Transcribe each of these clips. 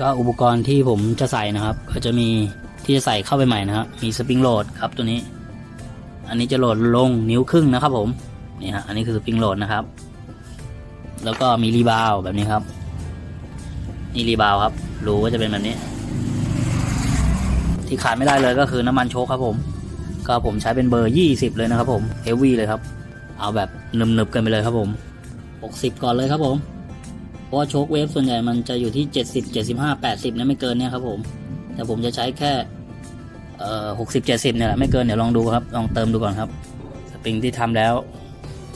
ก็อุปกรณ์ที่ผมจะใส่นะครับ ก็จะมีที่จะใส่เข้าไปใหม่นะครับมีสปริงโหลดครับตัวนี้ อันนี้จะโหลดลงนิ้วครึ่งนะครับ ผมนี่ฮะอันนี้คือสปริงโหลดนะครับ แล้วก็มีรีบาวแบบนี้ครับนี่รีบาวครับ รูก็จะเป็นแบบนี้ ที่ขาดไม่ได้เลยก็คือน้ำมันโชคครับผม ก็ผมใช้เป็นเบอร์ 20 เลยนะครับผมเฮฟวี่เลยครับ เอาแบบหนึบๆกันไปเลยครับผม 60 ก่อนเลยครับผม เพราะว่าโชคเวฟส่วนใหญ่มันจะอยู่ที่ 70 75 80นะไม่เกินเนี่ยครับผม แต่ผมจะใช้แค่เอ่อ60 70เนี่ยแหละไม่เกินเดี๋ยวลองดูครับ ลองเติมดูก่อนครับ สปริงที่ทำแล้ว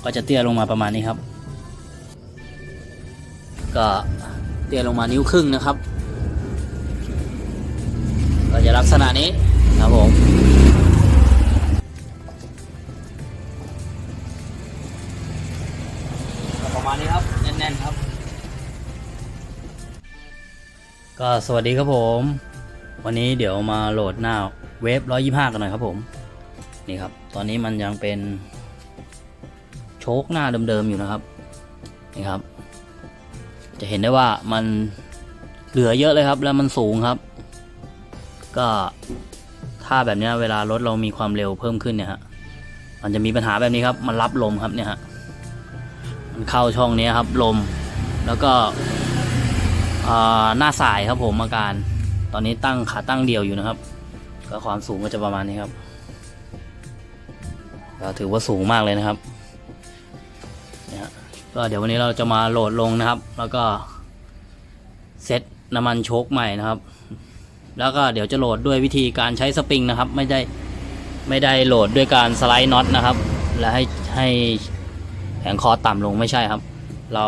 ก็จะเตี้ยลงมาประมาณนี้ครับ ก็เตี้ยลงมานิ้วครึ่งนะครับก็จะลักษณะนี้ครับผมประมาณนี้ครับ แน่นๆครับ ก็สวัสดีครับผม วันนี้เดี๋ยวมาโหลดหน้าเวฟ125 กันหน่อยครับผม นี่ครับ ตอนนี้มันยังเป็น โชคหน้าเดิมๆอยู่นะครับ นี่ครับ จะเห็นได้ว่ามันเหลือเยอะเลยครับ แล้วมันสูงครับ ก็ถ้าแบบนี้เวลารถเรามีความเร็วเพิ่มขึ้นเนี่ยฮะมันจะมีปัญหาแบบนี้ครับ มันรับลมครับเนี่ยฮะมันเข้าช่องนี้ครับลม แล้วก็ หน้าสายครับผมอาการ ตอนนี้ตั้งขาตั้งเดียวอยู่นะครับ ก็ความสูงก็จะประมาณนี้ครับก็ถือว่าสูงมากเลยนะครับเนี่ยก็เดี๋ยววันนี้เราจะมาโหลดลงนะครับ แล้วก็เซตน้ำมันโชคใหม่นะครับ แล้วก็เดี๋ยวจะโหลดด้วยวิธีการใช้สปริงนะครับ ไม่ได้ไม่ได้โหลดด้วยการสไลด์น็อตนะครับ และให้ให้แผงคอต่ำลงไม่ใช่ครับ เรา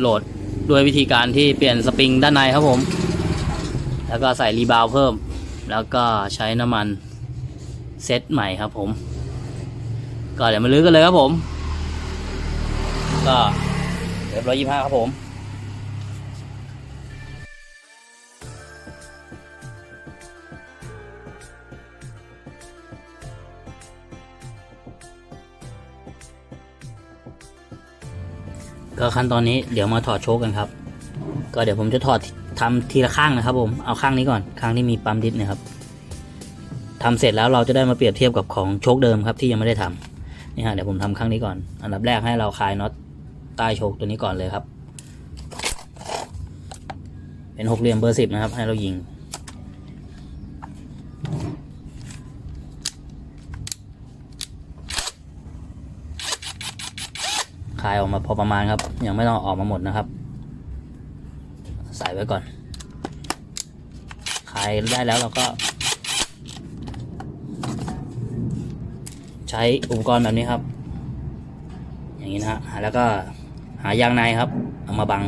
โหลด ด้วยวิธีการที่เปลี่ยนสปริงด้านในครับผม แล้วก็ใส่รีบาวเพิ่ม แล้วก็ใช้น้ำมันเซตใหม่ครับผม ก็เดี๋ยวมาลื้อกันเลยครับผม ก็เรียบร้อยยี่ห้าครับผม ก็ขั้นตอนนี้เดี๋ยวมาถอดโชคกันครับ ก็เดี๋ยวผมจะถอดทำทีละข้างนะครับ ผมเอาข้างนี้ก่อนข้างที่มีปั๊มดิสนะครับทำเสร็จแล้วเราจะได้มาเปรียบเทียบกับของโชคเดิมครับที่ยังไม่ได้ทำนี่ฮะเดี๋ยวผมทำข้างนี้ก่อน อันดับแรกให้เราคลายน็อตใต้โชคตัวนี้ก่อนเลยครับ เป็นหกเหลี่ยมเบอร์สิบนะครับ ให้เรายิง คลายออกมาพอประมาณครับ ยังไม่ต้องออกมาหมดนะครับ ใส่ไว้ก่อนคลายได้แล้วเราก็ ใช้อุปกรณ์แบบนี้ครับ อย่างนี้นะฮะแล้วก็หายางในครับ เอามาบัง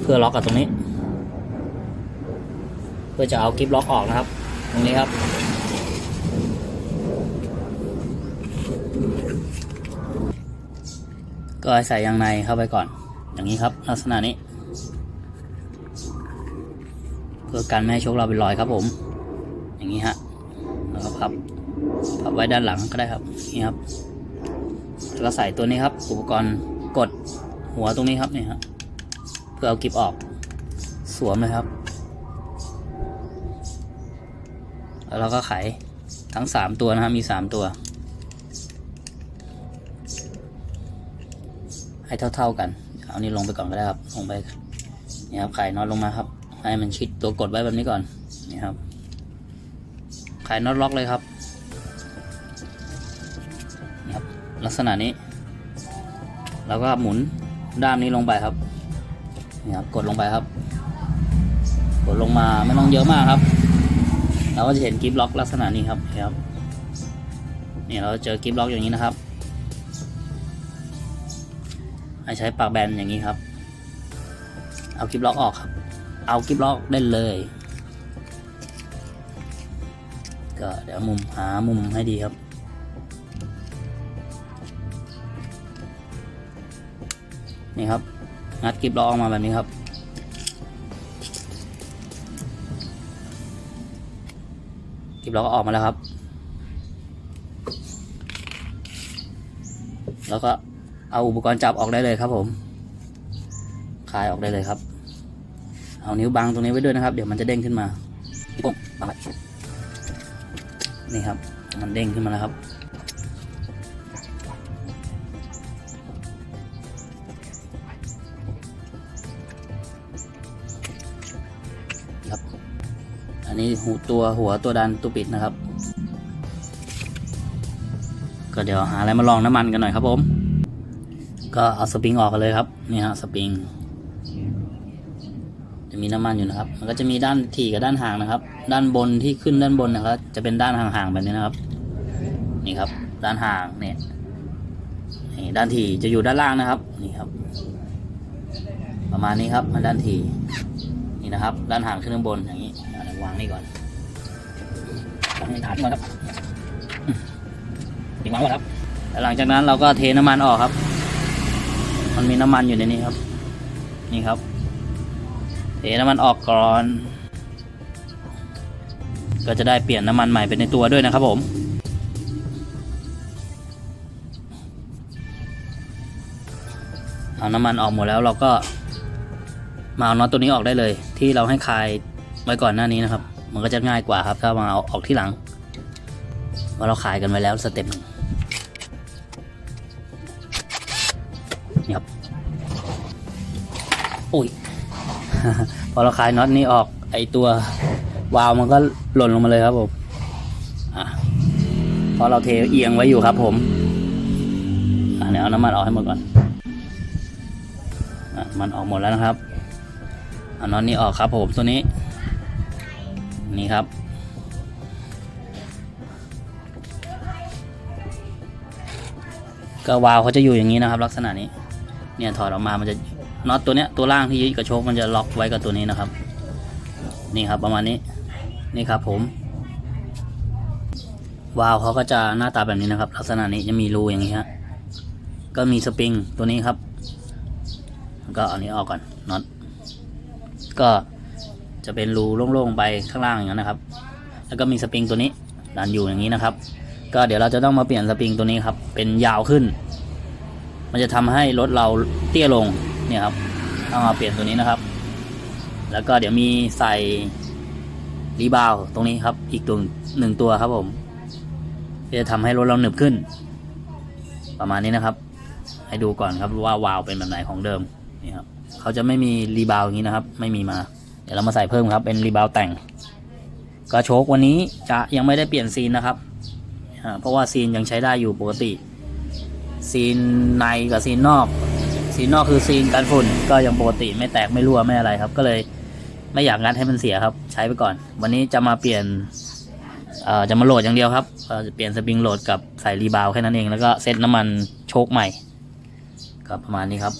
เพื่อล็อกกับตรงนี้ เพื่อจะเอากิฟล็อกออกนะครับ ตรงนี้ครับ ก็ใส่ยางในเข้าไปก่อน อย่างนี้ครับ ลักษณะนี้ เพื่อกันไม่ให้โชคเราเป็นรอยครับผม อย่างนี้ฮะแล้วก็พับพับไว้ด้านหลังก็ได้ครับนี่ครับแล้วก็ใส่ตัวนี้ครับ อุปกรณ์กดหัวตรงนี้ครับนี่ฮะเพื่อเอากิบออก สวมเลยครับ แล้วเราก็ไขทั้งสามตัวนะครับมีสามตัว ให้เท่า ๆกัน เอานี่ลงไปก่อนก็ได้ครับ ลงไปนี่ครับไข่น็อตลงมาครับ ให้มันชิดตัวกดไว้แบบนี้ก่อน นี่ครับ ไข่น็อตล็อกเลยครับนี่ครับ ลักษณะนี้ แล้วก็หมุนด้ามนี้ลงไปครับ นี่ครับ กดลงไปครับ กดลงมาไม่ต้องเยอะมากครับ เราก็จะเห็นกิฟล็อกลักษณะนี้ครับ นี่ครับ นี่เราเจอกิฟล็อกอย่างนี้นะครับ ให้ใช้ปากแบนอย่างนี้ครับ เอากิบล็อกออกครับ เอากิบล็อกได้เลย ก็เดี๋ยวมุมหามุมให้ดีครับนี่ครับ งัดกิบล็อกออกมาแบบนี้ครับกิบล็อกก็ออกมาแล้วครับ แล้วก็ เอาอุปกรณ์จับออกได้เลยครับผมคลายออกได้เลยครับ เอานิ้วบังตรงนี้ไว้ด้วยนะครับ เดี๋ยวมันจะเด้งขึ้นมาปุ๊บบังนี่ครับ มันเด้งขึ้นมาแล้วครับ ครับ อันนี้หูตัวหัวตัวดันตัวปิดนะครับ ก็เดี๋ยวหาอะไรมาลองน้ำมันกันหน่อยครับผม ก็เอาสปริงออกกันเลยครับนี่ฮะสปริง จะมีน้ำมันอยู่นะครับ มันก็จะมีด้านถี่กับด้านห่างนะครับ ด้านบนที่ขึ้นด้านบนนะครับ จะเป็นด้านห่างๆแบบนี้นะครับ นี่ครับ ด้านห่างเนี่ยนี่ด้านถี่จะอยู่ด้านล่างนะครับนี่ครับ ประมาณนี้ครับมาด้านถี่นี่นะครับ ด้านห่างขึ้นด้านบนอย่างนี้วางนี่ก่อนวางให้ฐานก่อนครับถึงวางก่อนครับแล้วหลังจากนั้นเราก็เทน้ำมันออกครับ มันมีน้ำมันอยู่ในนี้ครับ นี่ครับ เทน้ำมันออกก่อน ก็จะได้เปลี่ยนน้ำมันใหม่เป็นในตัวด้วยนะครับผมเอาน้ำมันออกหมดแล้วเราก็มาเอาน็อตตัวนี้ออกได้เลย ที่เราให้คลายไว้ก่อนหน้านี้นะครับ มันก็จะง่ายกว่าครับ ถ้ามาเอาออกที่หลังว่าเราขายกันไว้แล้วสเต็ปหนึ่ง นี่ครับอุ้ยพอเราคลายน็อตนี้ออกไอตัววาล์วมันก็หล่นลงมาเลยครับผมอะเพราะเราเทเอียงไว้อยู่ครับ ผมอะเดี๋ยวเอาน้ำมันออกให้หมดก่อนอะมันออกหมดแล้วนะครับเอาน็อตนี้ออกครับผมตัวนี้ นี่ครับก็วาล์วเขาจะอยู่อย่างนี้นะครับ ลักษณะนี้ เนี่ยถอดออกมามันจะน็อตตัวเนี้ยตัวล่างที่ยึดกับโชคมันจะล็อกไว้กับตัวนี้นะครับ นี่ครับประมาณนี้นี่ครับผมวาล์วเขาก็จะหน้าตาแบบนี้นะครับ ลักษณะนี้จะมีรูอย่างนี้ฮะก็มีสปริงตัวนี้ครับ ก็เอานี้ออกก่อนน็อตก็จะเป็นรูโล่งๆไปข้างล่างอย่างนั้นนะครับ แล้วก็มีสปริงตัวนี้ดันอยู่อย่างนี้นะครับ ก็เดี๋ยวเราจะต้องมาเปลี่ยนสปริงตัวนี้ครับเป็นยาวขึ้น มันจะทำให้รถเราเตี้ยลงเนี่ยครับต้องมาเปลี่ยนตัวนี้นะครับ แล้วก็เดี๋ยวมีใส่รีบาวตรงนี้ครับอีกตัวหนึ่งตัวครับผมจะทำให้รถเราหนึบขึ้น ประมาณนี้นะครับ ให้ดูก่อนครับว่าวาล์วเป็นแบบไหนของเดิมนี่ครับเขาจะไม่มีรีบาวอย่างนี้นะครับ ไม่มีมา เดี๋ยวเรามาใส่เพิ่มครับ เป็นรีบาวแต่งก็โชควันนี้จะยังไม่ได้เปลี่ยนซีนนะครับเพราะว่าซีนยังใช้ได้อยู่ปกติ ซีนในกับซีนนอก ซีนนอกคือซีนกันฝุ่น ก็ยังปกติไม่แตกไม่รั่วไม่อะไรครับ ก็เลยไม่อยากงัดให้มันเสียครับ ใช้ไปก่อน วันนี้จะมาเปลี่ยนจะมาโหลดอย่างเดียวครับเอ่อจะเปลี่ยนสปริงโหลดกับใส่รีบาวแค่นั้นเอง แล้วก็เซตน้ำมันโชคใหม่ก็ประมาณนี้ครับ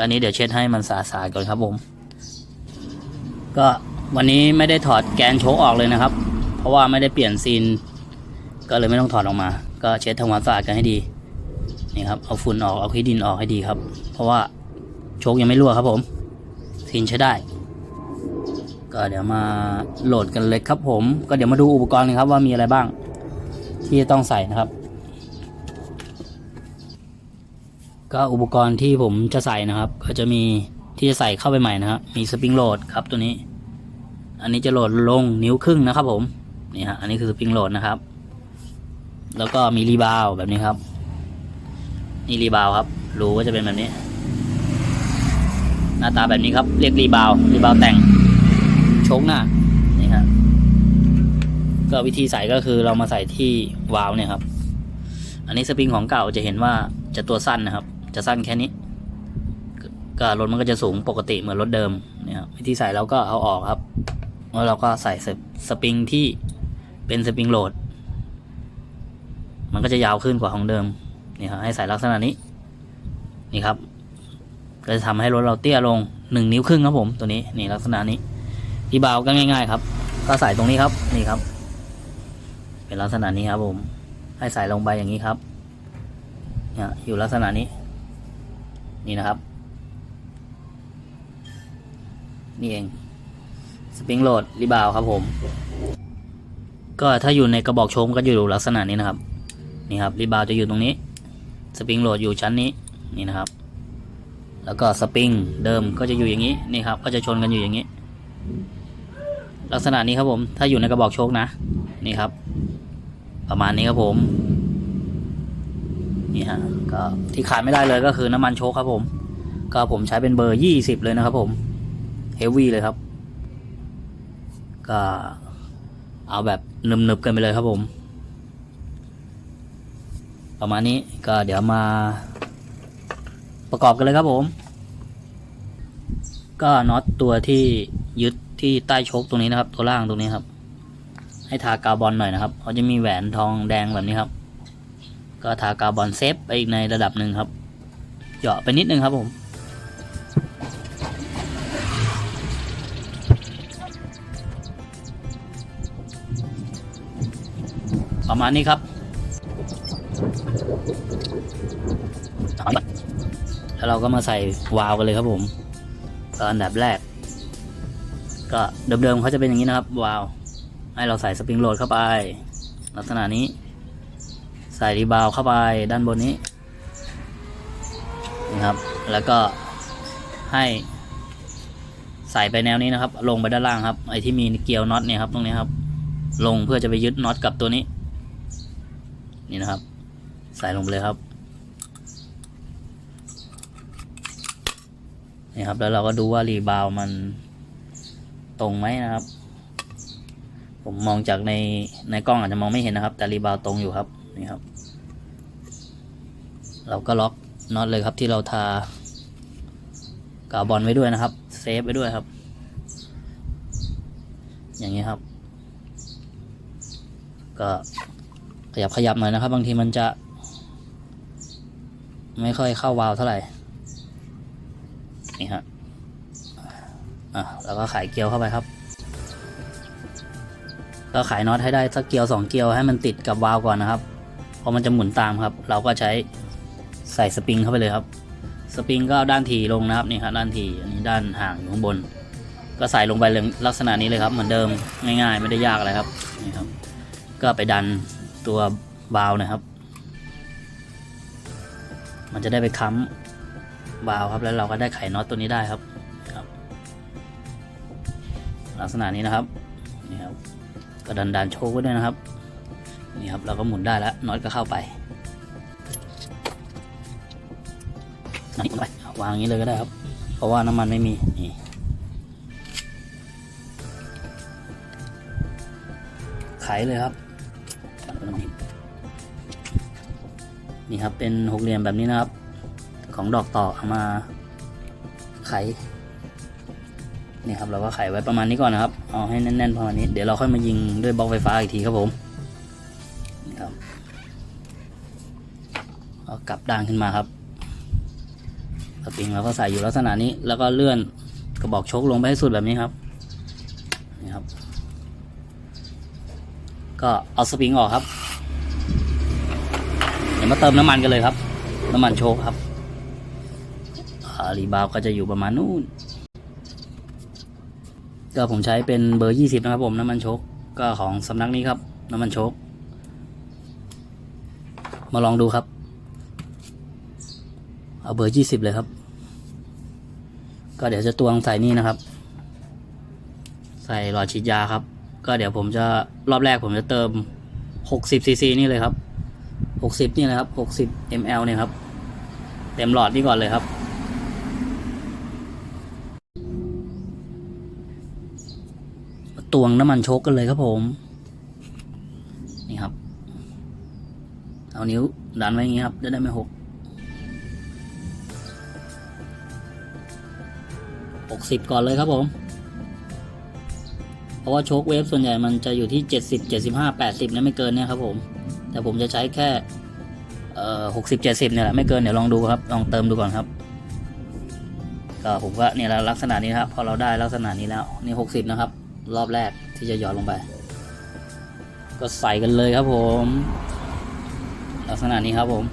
อันนี้เดี๋ยวเช็ดให้มันสะอาดก่อนครับผม ก็วันนี้ไม่ได้ถอดแกนโชคออกเลยนะครับ เพราะว่าไม่ได้เปลี่ยนซีน ก็เลยไม่ต้องถอดออกมา ก็เช็ดทำความสะอาดกันให้ดี นี่ครับ เอาฝุ่นออกเอาขี้ดินออกให้ดีครับ เพราะว่าโชคยังไม่รั่วครับผมซีนใช้ได้ ก็เดี๋ยวมาโหลดกันเลยครับผม ก็เดี๋ยวมาดูอุปกรณ์กันครับว่ามีอะไรบ้าง ที่จะต้องใส่นะครับ ก็อุปกรณ์ที่ผมจะใส่นะครับ ก็จะมีที่จะใส่เข้าไปใหม่นะครับ มีสปริงโหลดครับตัวนี้ อันนี้จะโหลดลงนิ้วครึ่งนะครับผมนี่ฮะอันนี้คือสปริงโหลดนะครับ แล้วก็มีรีบาวแบบนี้ครับ นี่รีบาวครับ รูก็จะเป็นแบบนี้ หน้าตาแบบนี้ครับ เรียกรีบาว รีบาวแต่งชกหน้า นี่ครับ ก็วิธีใส่ก็คือเรามาใส่ที่วาล์วเนี่ยครับ อันนี้สปริงของเก่าจะเห็นว่าจะตัวสั้นนะครับ จะสั้นแค่นี้ ก็รถมันก็จะสูงปกติเหมือนรถเดิมเนี่ยวิธีใส่เราก็เอาออกครับ แล้วเราก็ใส่สปริงที่เป็นสปริงโหลด มันก็จะยาวขึ้นกว่าของเดิม นี่ครับให้ใส่ลักษณะนี้นี่ครับ ก็จะทำให้รถเราเตี้ยลงหนึ่งนิ้วครึ่งครับผมตัวนี้นี่ลักษณะนี้ที่บาวก็ง่าย ๆ ครับ ก็ใส่ตรงนี้ครับนี่ครับ เป็นลักษณะนี้ครับผม ให้ใส่ลงไปอย่างนี้ครับเนี่ยอยู่ลักษณะนี้ นี่นะครับ นี่เองสปริงโหลดรีบาวครับผม ก็ถ้าอยู่ในกระบอกชมก็อยู่ลักษณะนี้นะครับ นี่ครับรีบาวจะอยู่ตรงนี้ สปริงโหลดอยู่ชั้นนี้นี่นะครับ แล้วก็สปริงเดิมก็จะอยู่อย่างนี้นี่ครับ ก็จะชนกันอยู่อย่างนี้ ลักษณะนี้ครับผมถ้าอยู่ในกระบอกโชคนะนี่ครับ ประมาณนี้ครับผมนี่ฮะก็ที่ขาดไม่ได้เลยก็คือน้ำมันโชคครับผม ก็ผมใช้เป็นเบอร์ยี่สิบเลยนะครับผมเฮฟวี่เลยครับ ก็เอาแบบหนึบๆกันไปเลยครับผม ประมาณนี้ก็เดี๋ยวมาประกอบกันเลยครับผม ก็น็อตตัวที่ยึดที่ใต้ชคตรงนี้นะครับ ตัวล่างตรงนี้ครับ ให้ทากาบอลหน่อยนะครับเขาจะมีแหวนทองแดงแบบนี้ครับ ก็ทากาบอลเซฟไปอีกในระดับหนึ่งครับเจาะไปนิดนึงครับผมประมาณนี้ครับ แล้วเราก็มาใส่วาล์วกันเลยครับผมก็อันดับแรก ก็เดิมๆเขาจะเป็นอย่างนี้นะครับ วาล์วให้เราใส่สปริงโหลดเข้าไป ลักษณะนี้ ใส่รีบาวเข้าไปด้านบนนี้นะครับ แล้วก็ให้ใส่ไปแนวนี้นะครับ ลงไปด้านล่างครับ ไอ้ที่มีเกลียวน็อตเนี่ยครับตรงนี้ครับ ลงเพื่อจะไปยึดน็อตกับตัวนี้ นี่นะครับ ใส่ลงไปเลยครับ นี่ครับ แล้วเราก็ดูว่ารีบาวมันตรงไหมนะครับ ผมมองจากในในกล้องอาจจะมองไม่เห็นนะครับ แต่รีบาวตรงอยู่ครับ นี่ครับ เราก็ล็อกน็อตเลยครับที่เราทากาวบอลไว้ด้วยนะครับ เซฟไว้ด้วยครับ อย่างนี้ครับ ก็ขยับขยับหน่อยนะครับ บางทีมันจะ ไม่ค่อยเข้าวาล์วเท่าไหร่ นี่ฮะอะแล้วก็ขายเกลียวเข้าไปครับก็ขายน็อตให้ได้สักเกลียวสองเกลียวให้มันติดกับวาล์วก่อนนะครับเพราะมันจะหมุนตามครับ เราก็ใช้ใส่สปริงเข้าไปเลยครับสปริงก็ด้านทีลงนะครับนี่ครับด้านทีอันนี้ด้านห่างอยู่ข้างบน ก็ใส่ลงไปเลยลักษณะนี้เลยครับ เหมือนเดิมง่ายๆ ไม่ได้ยากอะไรครับนี่ครับ ก็ไปดันตัววาล์วนะครับ มันจะได้ไปค้ำวาล์วครับ แล้วเราก็ได้ไขน็อตตัวนี้ได้ครับครับ ลักษณะนี้นะครับนี่ครับก็ดันดันโชว์ไว้ด้วยนะครับนี่ครับ เราก็หมุนได้แล้วน็อตก็เข้าไปนี่ไปวางอย่างนี้เลยก็ได้ครับ เพราะว่าน้ำมันไม่มีนี่ไขเลยครับนี่ นี่ครับเป็นหกเหลี่ยมแบบนี้นะครับ ของดอกต่อเอามาไขนี่ครับเราก็ไขไว้ประมาณนี้ก่อนนะครับ เอาให้แน่นๆประมาณนี้ เดี๋ยวเราค่อยมายิงด้วยบล็อกไฟฟ้าอีกทีครับผมนี่ครับเอากลับด้านขึ้นมาครับสปริงเราก็ใส่อยู่ลักษณะนี้ แล้วก็เลื่อนกระบอกชคลงไปให้สุดแบบนี้ครับ นี่ครับ ก็เอาสปริงออกครับ ดี๋ยวมาเติมน้ำมันกันเลยครับ น้ำมันโชคครับอารีบาวก็จะอยู่ประมาณนู้นก็ผมใช้เป็นเบอร์ยี่สิบนะครับผมน้ำมันโชคก็ของสำนักนี้ครับ น้ำมันโชคมาลองดูครับ เอาเบอร์ยี่สิบเลยครับ ก็เดี๋ยวจะตวงใส่นี่นะครับ ใส่หลอดฉีดยาครับ ก็เดี๋ยวผมจะรอบแรกผมจะเติมหกสิบซีซีนี่เลยครับ หกสิบนี่เลยครับหกสิบมลเนี่ยครับ เต็มหลอดนี่ก่อนเลยครับ ตวงน้ำมันโชกกันเลยครับผม นี่ครับ เอานิ้วดันไว้อย่างนี้ครับจะได้ไม่หกหกสิบก่อนเลยครับผม เพราะว่าโชคเวฟส่วนใหญ่มันจะอยู่ที่เจ็ดสิบเจ็ดสิบห้าแปดสิบนะไม่เกินเนี่ยครับผม แต่ผมจะใช้แค่หกสิบเจ็ดสิบเนี่ยแหละไม่เกินเดี๋ยวลองดูครับ ลองเติมดูก่อนครับก็ผมก็เนี่ยแหละลักษณะนี้ครับพอเราได้ลักษณะนี้แล้วนี่หกสิบนะครับ รอบแรกที่จะหยอดลงไป ก็ใส่กันเลยครับผม ลักษณะนี้ครับผม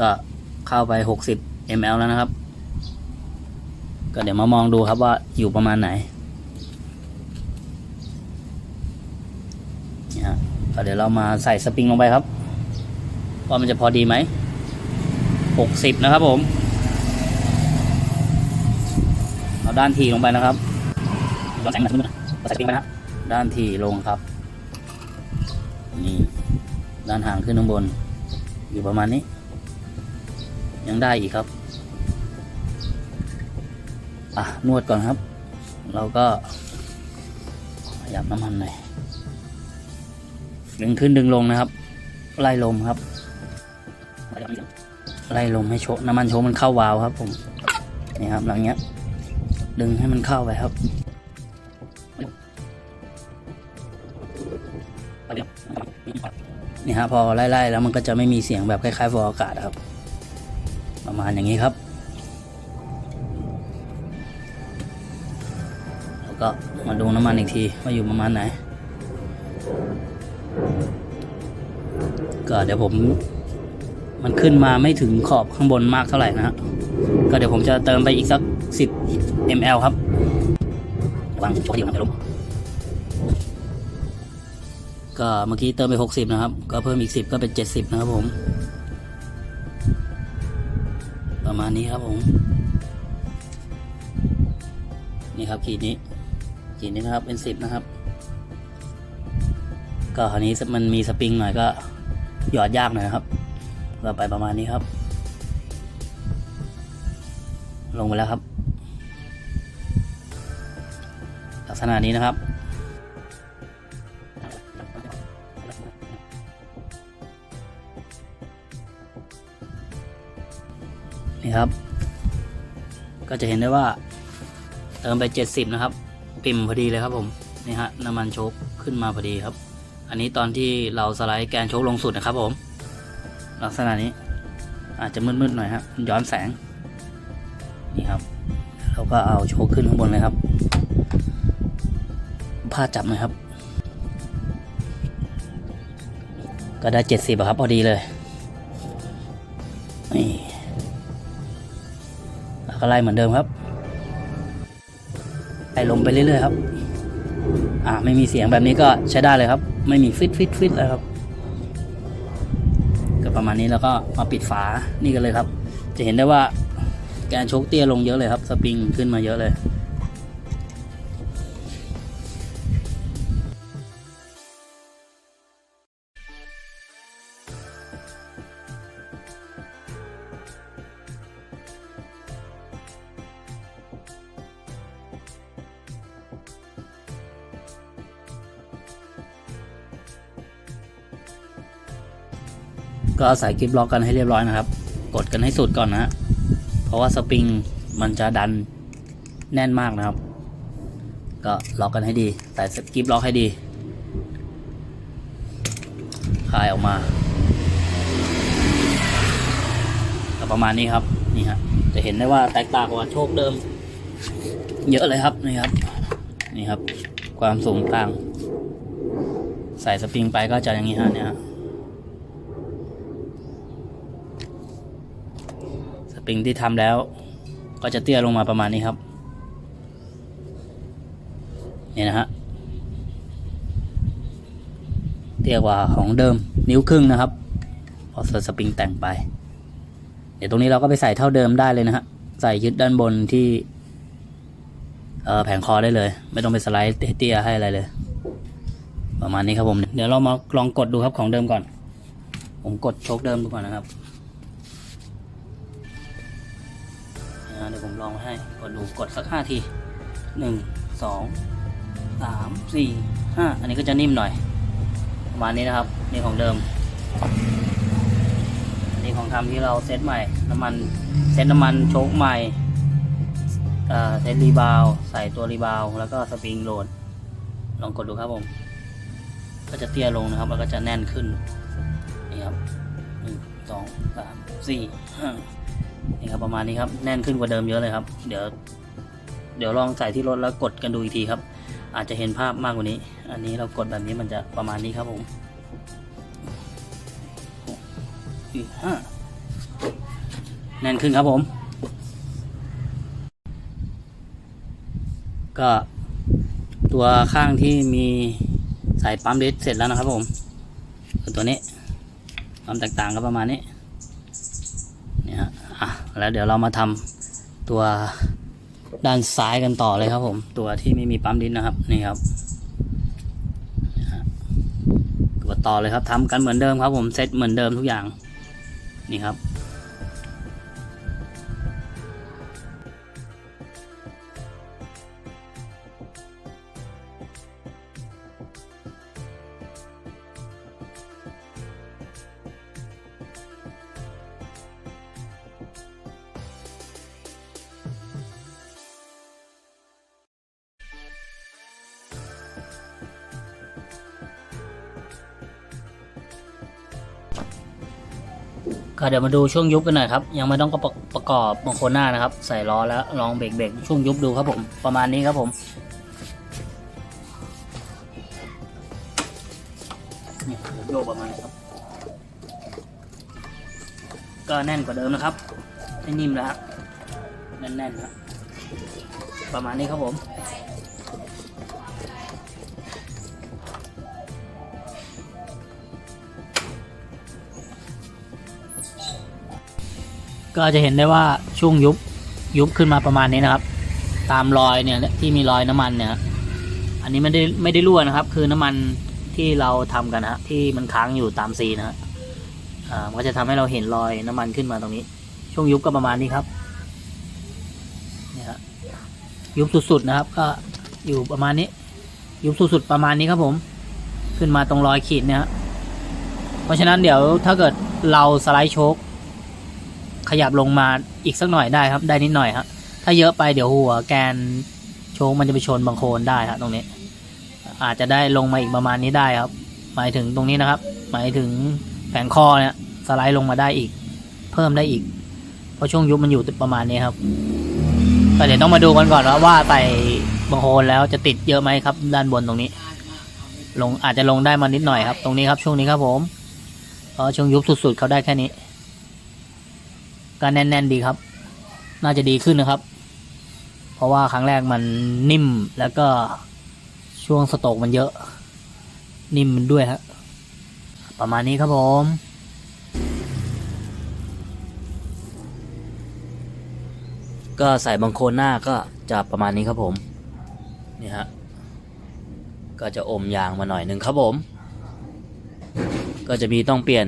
ก็เข้าไป 60 ml แล้วนะครับ ก็เดี๋ยวมามองดูครับว่าอยู่ประมาณไหนนะก็เดี๋ยวเรามาใส่สปริงลงไปครับ ว่ามันจะพอดีไหมหกสิบนะครับผม เอาด้านทีลงไปนะครับย้อนแสงหน่อยนิดนึงนะเอาใส่สปริงไปนะด้านทีลงครับ นี่ ด้านห่างขึ้นข้างบน อยู่ประมาณนี้ ยังได้อีกครับ อะ นวดก่อนครับ เราก็ขยับน้ำมันหน่อยดึงขึ้นดึงลงนะครับ ไล่ลมครับ ไล่ลมให้โชน้ำมันโชมันเข้าวาล์วครับ ผมนี่ครับหลังเนี้ย ดึงให้มันเข้าไปครับ นี่ฮะพอไล่ๆแล้วมันก็จะไม่มีเสียงแบบคล้ายๆฟอกอากาศครับ ประมาณอย่างนี้ครับ แล้วก็มาดูน้ำมันอีกทีว่าอยู่ประมาณไหน ก็เดี๋ยวผมมันขึ้นมาไม่ถึงขอบข้างบนมากเท่าไหร่นะฮะก็เดี๋ยวผมจะเติมไปอีกสัก 10 ml ครับวางปกติมันจะลง ก็เมื่อกี้เติมไป 60 นะครับ ก็เพิ่มอีก 10 ก็เป็น 70 นะครับผม ประมาณนี้ครับผม นี่ครับขีดนี้ขีดนี้นะครับเป็น 10 นะครับ ก็คราวนี้มันมีสปริงหน่อยก็หยอดยากหน่อยนะครับก็ไปประมาณนี้ครับ ลงไปแล้วครับ ลักษณะนี้นะครับ นี่ครับ ก็จะเห็นได้ว่าเติมไป70นะครับปิ่มพอดีเลยครับผมนี่ฮะน้ำมันโชคขึ้นมาพอดีครับ อันนี้ตอนที่เราสไลด์แกนโชคลงสุดนะครับผม ลักษณะนี้อาจจะมืดๆหน่อยฮะมันย้อนแสงนี่ครับ เราก็เอาโชคขึ้นข้างบนเลยครับผ้าจับหน่อยครับ ก็ได้70อะครับพอดีเลยนี่ แล้วก็ไรเหมือนเดิมครับไล่ลงไปเรื่อยๆครับ อ่าไม่มีเสียงแบบนี้ก็ใช้ได้เลยครับ ไม่มีฟิตฟิตฟิตเลยครับ ก็ประมาณนี้แล้วก็มาปิดฝานี่กันเลยครับ จะเห็นได้ว่าแกนโชคเตี้ยลงเยอะเลยครับ สปริงขึ้นมาเยอะเลย ก็ใส่กิฟล็อกกันให้เรียบร้อยนะครับ กดกันให้สุดก่อนนะเพราะว่าสปริงมันจะดันแน่นมากนะครับ ก็ล็อกกันให้ดี ใส่กิฟล็อกให้ดีคลายออกมาก็ประมาณนี้ครับนี่ฮะจะเห็นได้ว่าแตกต่างกว่าโชคเดิม เยอะเลยครับนี่ครับ นี่ครับ ความสูงต่าง ใส่สปริงไปก็จะอย่างนี้ฮะเนี่ยฮะ ส ปริงที่ทำแล้ว ก็จะเตี้ยลงมาประมาณนี้ครับนี่นะฮะเตี้ยกว่าของเดิมนิ้วครึ่งนะครับพอใส่สปริงแต่งไป เดี๋ยวตรงนี้เราก็ไปใส่เท่าเดิมได้เลยนะฮะใส่ยึดด้านบนที่แผงคอได้เลย ไม่ต้องไปสไลด์เตี้ยให้อะไรเลย ประมาณนี้ครับผม เดี๋ยวเรามาลองกดดูครับของเดิมก่อน ผมกดโชคเดิมดูก่อนนะครับ เดี๋ยวผมลองให้กดดูกดสักห้าทีหนึ่งสองสามสี่ห้าอันนี้ก็จะนิ่มหน่อย ประมาณนี้นะครับ นี่ของเดิม อันนี้ของทำที่เราเซตใหม่ น้ำมันเซตน้ำมันโชคใหม่เอ่อเซตรีบาวใส่ตัวรีบาวแล้วก็สปริงโหลด ลองกดดูครับผม ก็จะเตี้ยลงนะครับ แล้วก็จะแน่นขึ้นนี่ครับหนึ่งสองสามสี่ห้า นี่ครับประมาณนี้ครับแน่นขึ้นกว่าเดิมเยอะเลยครับ เดี๋ยว เดี๋ยวลองใส่ที่รถแล้วกดกันดูอีกทีครับ อาจจะเห็นภาพมากกว่านี้ อันนี้เรากดแบบนี้มันจะประมาณนี้ครับผมห้าแน่นขึ้นครับผม ก็ตัวข้างที่มีสายปั๊มดิสเสร็จแล้วนะครับผมตัวนี้ความแตกต่างก็ประมาณนี้ แล้วเดี๋ยวเรามาทำตัวด้านซ้ายกันต่อเลยครับผม ตัวที่ไม่มีปั๊มดินนะครับนี่ครับกดต่อเลยครับทำกันเหมือนเดิมครับผมเซตเหมือนเดิมทุกอย่างนี่ครับ เดี๋ยวมาดูช่วงยุบกันหน่อยครับ ยังไม่ต้องประประกอบบางคนหน้านะครับ ใส่ล้อแล้วลองเบรกเบรกช่วงยุบดูครับผม ประมาณนี้ครับผม นี่โยกประมาณนี้ครับ ก็แน่นกว่าเดิมนะครับไม่นิ่มแล้วครับแน่นๆครับประมาณนี้ครับผม ก็จะเห็นได้ว่าช่วงยุบยุบขึ้นมาประมาณนี้นะครับ ตามรอยเนี่ยที่มีรอยน้ำมันเนี่ยอันนี้ไม่ได้ไม่ได้รั่วนะครับ คือน้ำมันที่เราทำกันนะฮะที่มันค้างอยู่ตามซีนะฮะอ่ามันก็จะทำให้เราเห็นรอยน้ำมันขึ้นมาตรงนี้ ช่วงยุบก็ประมาณนี้ครับเนี่ยฮะยุบสุดๆนะครับ ก็อยู่ประมาณนี้ ยุบสุดๆประมาณนี้ครับผม ขึ้นมาตรงรอยขีดเนี่ยฮะเพราะฉะนั้นเดี๋ยวถ้าเกิดเราสไลด์โชค ขยับลงมาอีกสักหน่อยได้ครับ ได้นิดหน่อยครับ ถ้าเยอะไปเดี๋ยวหัวแกนโชงมันจะไปชนบังโคลนได้ครับตรงนี้ อาจจะได้ลงมาอีกประมาณนี้ได้ครับ หมายถึงตรงนี้นะครับ หมายถึงแผงคอเนี่ยสไลด์ลงมาได้อีก เพิ่มได้อีก เพราะช่วงยุบมันอยู่ประมาณนี้ครับก็เดี๋ยวต้องมาดูกันก่อนว่าว่าใส่บังโคลนแล้วจะติดเยอะไหมครับ ด้านบนตรงนี้ ลงอาจจะลงได้มานิดหน่อยครับ ตรงนี้ครับช่วงนี้ครับผมเพราะช่วงยุบสุดๆเขาได้แค่นี้ ก็แน่น ๆ ดีครับ น่าจะดีขึ้นนะครับ เพราะว่าครั้งแรกมันนิ่มแล้วก็ช่วงสโตกมันเยอะ นิ่มมันด้วยฮะประมาณนี้ครับผมก็ใส่บางโคนหน้าก็จะประมาณนี้ครับผม นี่ฮะ ก็จะอมยางมาหน่อยหนึ่งครับผม ก็จะมีต้องเปลี่ยน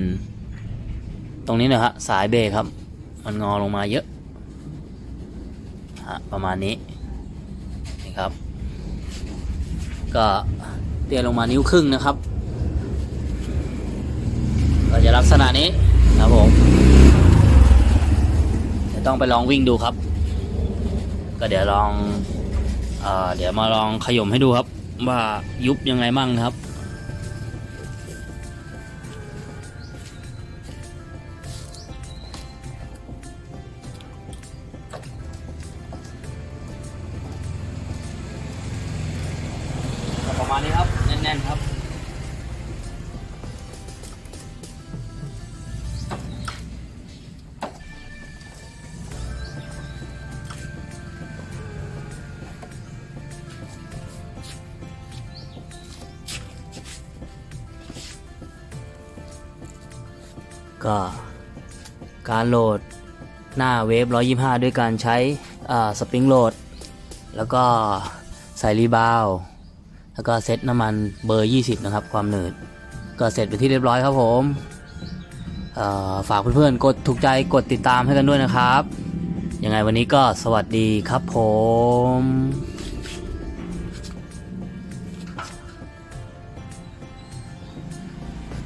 ตรงนี้นะฮะสายเบรกครับ มันงอลงมาเยอะฮะประมาณนี้นี่ครับ ก็เตี้ยลงมานิ้วครึ่งนะครับ ก็จะลักษณะนี้ครับผมจะต้องไปลองวิ่งดูครับ ก็เดี๋ยวลองเอเดี๋ยวมาลองขย่มให้ดูครับ ว่ายุบยังไงมั่งนะครับ ก็การโหลดหน้าเวฟ125 ด้วยการใช้สปริงโหลด แล้วก็ใส่รีบาวแล้วก็เซตน้ำมันเบอร์ 20 นะครับ ความหนืด ก็เสร็จเป็นที่เรียบร้อยครับผมฝากเพื่อนๆ กดถูกใจกดติดตามให้กันด้วยนะครับ ยังไงวันนี้ก็สวัสดีครับผม